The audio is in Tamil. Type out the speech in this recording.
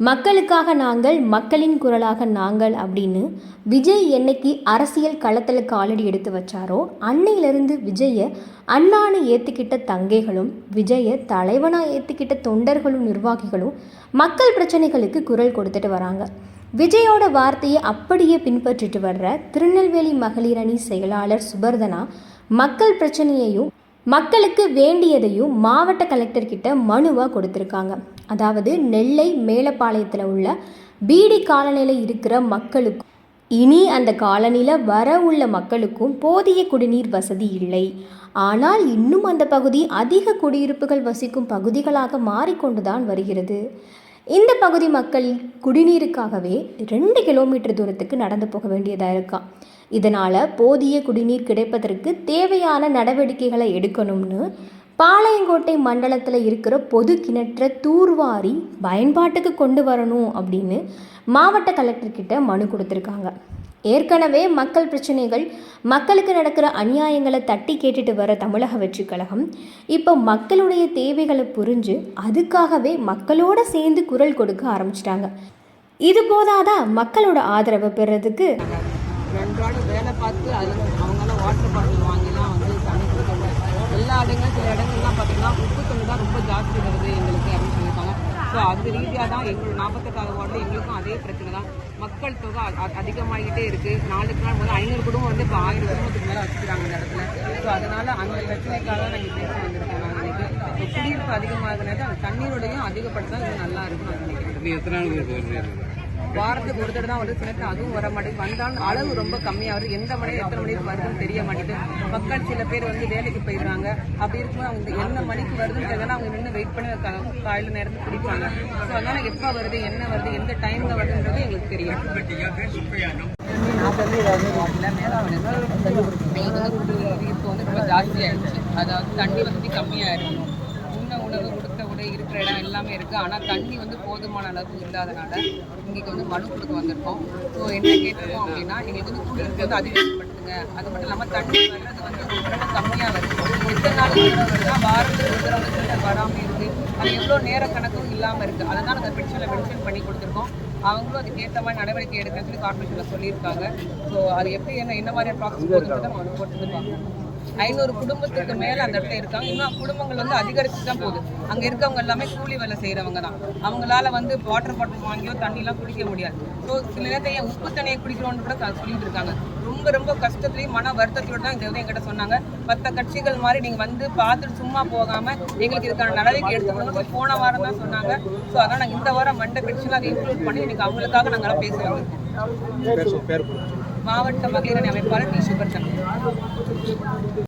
மக்களுக்காக நாங்கள் மக்களின் குரலாக நாங்கள் அப்படின்னு விஜய் என்னைக்கு அரசியல் களத்தில் காலடி எடுத்து வச்சாரோ அன்னையிலிருந்து விஜயை அண்ணான்னு ஏற்றுக்கிட்ட தங்கைகளும் விஜயை தலைவனாக ஏற்றுக்கிட்ட தொண்டர்களும் நிர்வாகிகளும் மக்கள் பிரச்சனைகளுக்கு குரல் கொடுத்துட்டு வராங்க. விஜயோட வார்த்தையை அப்படியே பின்பற்றிட்டு வர்ற திருநெல்வேலி மகளிர் அணி செயலாளர் சுபர்தனா மக்கள் பிரச்சனையையும் மக்களுக்கு வேண்டியதையும் மாவட்ட கலெக்டர் கிட்ட மனுவாக கொடுத்துருக்காங்க. அதாவது நெல்லை மேலப்பாளையத்தில் உள்ள பீடி காலநிலை இருக்கிற மக்களுக்கும் இனி அந்த காலனியில் வர உள்ள மக்களுக்கும் போதிய குடிநீர் வசதி இல்லை. ஆனால் இன்னும் அந்த பகுதி அதிக குடியிருப்புகள் வசிக்கும் பகுதிகளாக மாறிக்கொண்டுதான் வருகிறது. இந்த பகுதி மக்கள் குடிநீருக்காகவே ரெண்டு கிலோமீட்டர் தூரத்துக்கு நடந்து போக வேண்டியதாக இருக்கா? இதனால் போதிய குடிநீர் கிடைப்பதற்கு தேவையான நடவடிக்கைகளை எடுக்கணும்னு பாளையங்கோட்டை மண்டலத்தில் இருக்கிற பொது கிணற்றை தூர்வாரி பயன்பாட்டுக்கு கொண்டு வரணும் அப்படின்னு மாவட்ட கலெக்டர்கிட்ட மனு கொடுத்துருக்காங்க. ஏற்கனவே மக்கள் பிரச்சனைகள் மக்களுக்கு நடக்கிற அநியாயங்களை தட்டி கேட்டுட்டு வர தமிழக வெற்றிக் கழகம் இப்போ மக்களுடைய தேவைகளை புரிஞ்சு அதுக்காகவே மக்களோட சேர்ந்து குரல் கொடுக்க ஆரம்பிச்சிட்டாங்க. இது போதாதா மக்களோட ஆதரவை பெறதுக்கு? ரெண்டு வேலை பார்த்து அதில் வாட்டர் பாட்டில் வாங்கிலாம் வந்து தண்ணி கொடுத்தாங்க எல்லா சில இடங்கள்லாம் பார்த்தீங்கன்னா உப்பு தொழில் தான் ரொம்ப ஜாஸ்தி வருது எங்களுக்கு அப்படின்னு சொல்லியிருக்காங்க. ஸோ அது ரீதியாக தான் எங்கள் நாற்பத்தெட்டாவது வார்டில் எங்களுக்கும் அதே பிரச்சனை தான். மக்கள் தொகை அ- அதிகமாகிட்டே இருக்குது நாளுக்கு நாள் வந்து ஐநூறு குடும்பம் வந்து இப்போ ஆயிரம் குடும்பத்துக்கு மேலே வச்சுக்கிறாங்க அந்த இடத்துல. ஸோ அதனால் அந்த பிரச்சனைக்காக தான் நாங்கள் பேச வந்திருக்கோம் நான் நினைக்கிறேன் குடியிருப்பு அதிகமாகினது அந்த தண்ணீரோடையும் அதிகப்படுத்தா இது நல்லா இருக்கும் நான் நினைக்கிறேன். எத்தனை நாள் வாரத்துக்கு ஒரு தடவை தான் வந்து சிலருக்கு அதுவும் வர மாட்டேங்குது. வந்தாலும் அளவு ரொம்ப கம்மியாக வருது எந்த மணி எத்தனை மணிக்கு வருதுன்னு தெரிய மாட்டேங்குது. மக்கள் சில பேர் வந்து வேலைக்கு போயிடுறாங்க. அப்படி இருக்கும்போது அவங்க என்ன மணிக்கு வருதுன்னு தெரியல அவங்க நின்று வெயிட் பண்ணி காலையில் நேரத்தில் பிடிப்பாங்க குடிப்பாங்க ஸோ அதனால எப்போ வருது என்ன வருது எந்த டைமில் வருதுன்றது எங்களுக்கு தெரியும் இப்போ வந்து ரொம்ப ஜாஸ்தியாகிடுச்சு அதாவது தண்ணி வசதி கம்மியாயிருக்கும் உண்ண உணவு கொடுத்து உடை இருக்கிற இடம் எல்லாமே இருக்குது ஆனால் தண்ணி வந்து போதுமான அளவு இல்லாதனால இன்றைக்கி வந்து மனு கொடுக்க வந்திருக்கோம். ஸோ என்ன கேட்டிருக்கோம் அப்படின்னா எங்களுக்கு வந்து குடிநீர் வந்து அதிகப்படுத்துங்க அது மட்டும் இல்லாமல் தண்ணி வர்றது வந்து ரொம்ப கம்மியாக வருது. எத்தனை நாள் ஒரு வருதுன்னா வாரத்துக்கு ஒரு தடவை சிலிண்டர் வராமல் இருக்குது அது எவ்வளோ நேர கணக்கும் இல்லாமல் இருக்குது அதை தான் நாங்கள் பென்ஷனில் மென்ஷன் பண்ணி கொடுத்துருக்கோம். அவங்களும் அதுக்கேற்ற மாதிரி நடவடிக்கை எடுக்கிறதுன்னு கார்பரேஷனில் சொல்லியிருக்காங்க. ஸோ அது எப்படி என்ன என்ன மாதிரியான ப்ராசஸ் போகுதுன்றதை நம்ம போட்டு பார்க்கணும் ஐநூறு குடும்பத்துக்கு மேல அந்த இடத்துல இருக்காங்க. இன்னும் குடும்பங்கள் வந்து அதிகரிச்சு தான் போகுது. அங்க இருக்கவங்க எல்லாமே கூலி வேலை செய்யறவங்க தான். அவங்களால வந்து வாட்டர் பாட்டில் வாங்கியோ தண்ணிலாம் குடிக்க முடியாது. ஸோ சில நேரத்தை ஏன் உப்பு தண்ணியை குடிக்கிறோன்னு கூட சொல்லிட்டு இருக்காங்க. ரொம்ப ரொம்ப கஷ்டத்துலையும் மன வருத்தத்தோட தான் இந்த வந்து எங்கிட்ட சொன்னாங்க. மற்ற கட்சிகள் மாதிரி நீங்க வந்து பார்த்துட்டு சும்மா போகாம எங்களுக்கு இதுக்கான நடவடிக்கை எடுத்துக்கணும் போன வாரம் தான் சொன்னாங்க. ஸோ அதான் நாங்கள் இந்த வாரம் மண்டை கட்சியில் அதை இன்க்ளூட் பண்ணி இன்னைக்கு அவங்களுக்காக நாங்களாம் பேசுகிறோம் மாவட்ட மகளிரணி அமைப்பாளர் டி சுபர்சன்